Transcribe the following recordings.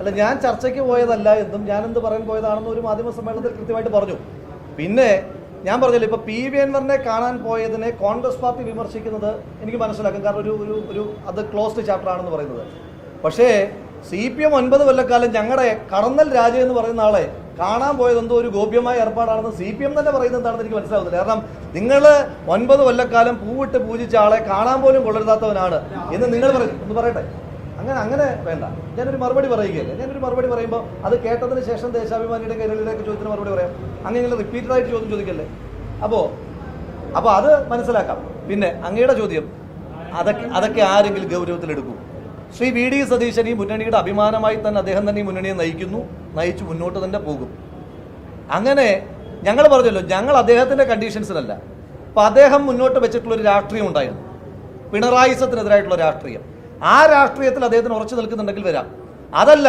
അല്ല ഞാൻ ചർച്ചയ്ക്ക് പോയതല്ല എന്നും ഞാൻ എന്ത് പറയാൻ പോയതാണെന്ന് ഒരു മാധ്യമ സമ്മേളനത്തിൽ കൃത്യമായിട്ട് പറഞ്ഞു. പിന്നെ ഞാൻ പറഞ്ഞില്ല ഇപ്പൊ പി വി അൻവറിനെ കാണാൻ പോയതിനെ കോൺഗ്രസ് പാർട്ടി വിമർശിക്കുന്നത് എനിക്ക് മനസ്സിലാക്കും. കാരണം ഒരു ഒരു ഒരു അത് ക്ലോസ്ഡ് ചാപ്റ്റർ ആണെന്ന് പറയുന്നത്. പക്ഷേ സി പി എം ഒൻപത് കൊല്ലക്കാലം ഞങ്ങളുടെ കടന്നൽ രാജ എന്ന് പറയുന്ന ആളെ കാണാൻ പോയത് എന്തോ ഒരു ഗോപ്യമായ ഏർപ്പാടാണെന്ന് സി പി എം തന്നെ പറയുന്നത് എന്താണെന്ന് എനിക്ക് മനസ്സിലാവുന്നില്ല. കാരണം നിങ്ങൾ ഒൻപത് കൊല്ലക്കാലം പൂവിട്ട് പൂജിച്ച ആളെ കാണാൻ പോലും കൊള്ളരുതാത്തവനാണ് എന്ന് നിങ്ങൾ പറയും ഒന്ന് പറയട്ടെ? അങ്ങനെ അങ്ങനെ വേണ്ട. ഞാനൊരു മറുപടി പറയുകയല്ലേ? ഞാനൊരു മറുപടി പറയുമ്പോൾ അത് കേട്ടതിന് ശേഷം ദേശാഭിമാനിയുടെ കൈരളിയുടെ ഒക്കെ ചോദ്യത്തിന് മറുപടി പറയാം. അങ്ങനെ റിപ്പീറ്റഡ് ആയിട്ട് ചോദ്യം ചോദിക്കല്ലേ? അപ്പോൾ അപ്പോൾ അത് മനസ്സിലാക്കാം. പിന്നെ അങ്ങയുടെ ചോദ്യം അതൊക്കെ അതൊക്കെ ആരെങ്കിലും ഗൗരവത്തിലെടുക്കും ശ്രീ വി ഡി സതീശൻ ഈ മുന്നണിയുടെ അഭിമാനമായി തന്നെ അദ്ദേഹം തന്നെ ഈ മുന്നണിയെ നയിക്കുന്നു നയിച്ചു മുന്നോട്ട് തന്നെ പോകും. അങ്ങനെ ഞങ്ങൾ പറഞ്ഞല്ലോ ഞങ്ങൾ അദ്ദേഹത്തിന്റെ കണ്ടീഷൻസിലല്ല അപ്പൊ അദ്ദേഹം മുന്നോട്ട് വെച്ചിട്ടുള്ള ഒരു രാഷ്ട്രീയം ഉണ്ടായിരുന്നു. പിണറായിസത്തിനെതിരായിട്ടുള്ള രാഷ്ട്രീയം. ആ രാഷ്ട്രീയത്തിൽ അദ്ദേഹത്തിന് ഉറച്ചു നിൽക്കുന്നുണ്ടെങ്കിൽ വരാം. അതല്ല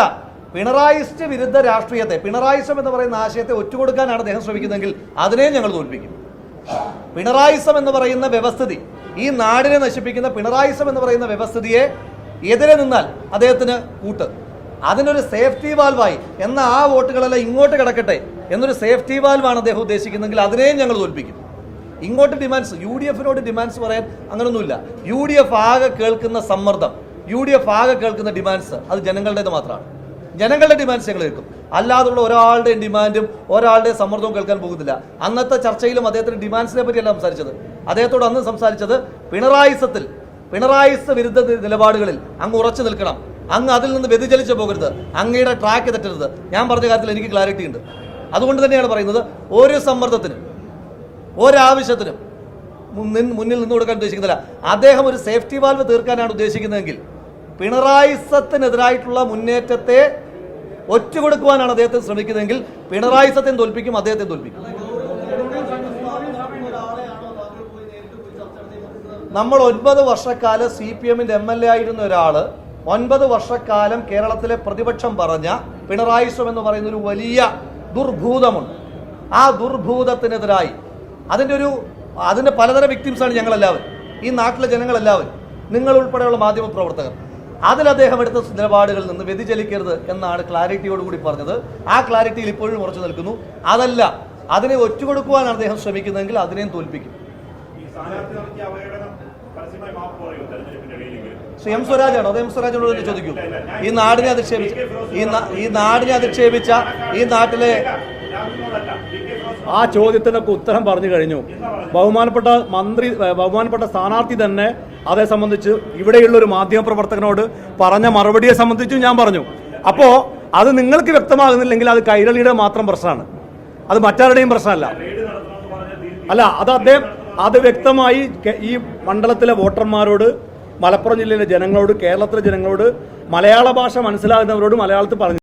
പിണറായിസ്റ്റ് വിരുദ്ധ രാഷ്ട്രീയത്തെ പിണറായിസം എന്ന് പറയുന്ന ആശയത്തെ ഒറ്റുകൊടുക്കാനാണ് അദ്ദേഹം ശ്രമിക്കുന്നതെങ്കിൽ അതിനെയും ഞങ്ങൾ തോൽപ്പിക്കും. പിണറായിസം എന്ന് പറയുന്ന വ്യവസ്ഥിതി ഈ നാടിനെ നശിപ്പിക്കുന്ന പിണറായിസം എന്ന് പറയുന്ന വ്യവസ്ഥിതിയെ എതിരെ നിന്നാൽ അദ്ദേഹത്തിന് കൂട്ട്. അതിനൊരു സേഫ്റ്റി വാൽവായി എന്ന ആ വോട്ടുകളെല്ലാം ഇങ്ങോട്ട് കിടക്കട്ടെ എന്നൊരു സേഫ്റ്റി വാൽവാണ് അദ്ദേഹം ഉദ്ദേശിക്കുന്നതെങ്കിൽ അതിനെയും ഞങ്ങൾ തോൽപ്പിക്കും. ഇങ്ങോട്ട് ഡിമാൻഡ്സ് യു ഡി എഫിനോട് ഡിമാൻഡ്സ് പറയാൻ അങ്ങനൊന്നുമില്ല. യു ഡി എഫ് ആകെ കേൾക്കുന്ന സമ്മർദ്ദം യു ഡി എഫ് ആകെ കേൾക്കുന്ന ഡിമാൻഡ്സ് അത് ജനങ്ങളുടേത് മാത്രമാണ്. ജനങ്ങളുടെ ഡിമാൻഡ്സ് ഞങ്ങൾ കേൾക്കും. അല്ലാതുള്ള ഒരാളുടെയും ഡിമാൻഡും ഒരാളുടെയും സമ്മർദ്ദവും കേൾക്കാൻ പോകുന്നില്ല. അന്നത്തെ ചർച്ചയിലും അദ്ദേഹത്തിന് ഡിമാൻഡ്സിനെ പറ്റിയല്ല സംസാരിച്ചത്. അദ്ദേഹത്തോട് അന്ന് സംസാരിച്ചത് പിണറായിസത്തിൽ പിണറായിസ വിരുദ്ധ നിലപാടുകളിൽ അങ്ങ് ഉറച്ചു നിൽക്കണം. അങ്ങ് അതിൽ നിന്ന് വ്യതിചലിച്ചു പോകരുത്. അങ്ങയുടെ ട്രാക്ക് തെറ്റരുത്. ഞാൻ പറഞ്ഞ കാര്യത്തിൽ എനിക്ക് ക്ലാരിറ്റി ഉണ്ട്. അതുകൊണ്ട് തന്നെയാണ് പറയുന്നത് ഒരു സമ്മർദ്ദത്തിനും ഒരാവശ്യത്തിനും മുന്നിൽ നിന്ന് കൊടുക്കാൻ ഉദ്ദേശിക്കുന്നില്ല. അദ്ദേഹം ഒരു സേഫ്റ്റി വാൽവ് തീർക്കാനാണ് ഉദ്ദേശിക്കുന്നതെങ്കിൽ പിണറായിസത്തിനെതിരായിട്ടുള്ള മുന്നേറ്റത്തെ ഒറ്റുകൊടുക്കുവാനാണ് അദ്ദേഹത്തെ ശ്രമിക്കുന്നതെങ്കിൽ പിണറായി സത്യം തോൽപ്പിക്കും അദ്ദേഹത്തെ തോൽപ്പിക്കും. നമ്മൾ ഒൻപത് വർഷക്കാലം സി പി എമ്മിന്റെ എം എൽ എ ആയിരുന്ന ഒരാൾ ഒൻപത് വർഷക്കാലം കേരളത്തിലെ പ്രതിപക്ഷം പറഞ്ഞ പിണറായി പിണറായിസം എന്ന് പറയുന്ന ഒരു വലിയ ദുർഭൂതമുണ്ട്. ആ ദുർഭൂതത്തിനെതിരായി അതിന്റെ ഒരു അതിന്റെ പലതരം വിക്ടിംസാണ് ഞങ്ങളെല്ലാവരും. ഈ നാട്ടിലെ ജനങ്ങളെല്ലാവരും. നിങ്ങൾ ഉൾപ്പെടെയുള്ള മാധ്യമ പ്രവർത്തകർ. അതിൽ അദ്ദേഹം എടുത്ത നിലപാടുകളിൽ നിന്ന് വ്യതിചലിക്കരുത് എന്നാണ് ക്ലാരിറ്റിയോടുകൂടി പറഞ്ഞത്. ആ ക്ലാരിറ്റിയിൽ ഇപ്പോഴും ഉറച്ചു നിൽക്കുന്നു. അതല്ല അതിനെ ഒറ്റുകൊടുക്കുവാനാണ് അദ്ദേഹം ശ്രമിക്കുന്നതെങ്കിൽ അതിനെയും തോൽപ്പിക്കും. ശ്രീ എം സ്വരാജാണോ? അത് എം സ്വരാജിനോട് തന്നെ ചോദിക്കൂ. ഈ നാടിനെ അധിക്ഷേപിച്ച ഈ ഈ നാടിനെ അധിക്ഷേപിച്ച ഈ നാട്ടിലെ ആ ചോദ്യത്തിനൊക്കെ ഉത്തരം പറഞ്ഞു കഴിഞ്ഞു. ബഹുമാനപ്പെട്ട മന്ത്രി ബഹുമാനപ്പെട്ട സ്ഥാനാർത്ഥി തന്നെ അതേ സംബന്ധിച്ച് ഇവിടെയുള്ളൊരു മാധ്യമ പ്രവർത്തകനോട് പറഞ്ഞ മറുപടിയെ സംബന്ധിച്ചും ഞാൻ പറഞ്ഞു. അപ്പോൾ അത് നിങ്ങൾക്ക് വ്യക്തമാകുന്നില്ലെങ്കിൽ അത് കൈരളിയുടെ മാത്രം പ്രശ്നമാണ്. അത് മറ്റാരുടെയും പ്രശ്നമല്ല. അല്ല അത് അദ്ദേഹം അത് വ്യക്തമായി ഈ മണ്ഡലത്തിലെ വോട്ടർമാരോട് മലപ്പുറം ജില്ലയിലെ ജനങ്ങളോട് കേരളത്തിലെ ജനങ്ങളോട് മലയാള ഭാഷ മനസ്സിലാകുന്നവരോട് മലയാളത്തിൽ പറഞ്ഞു.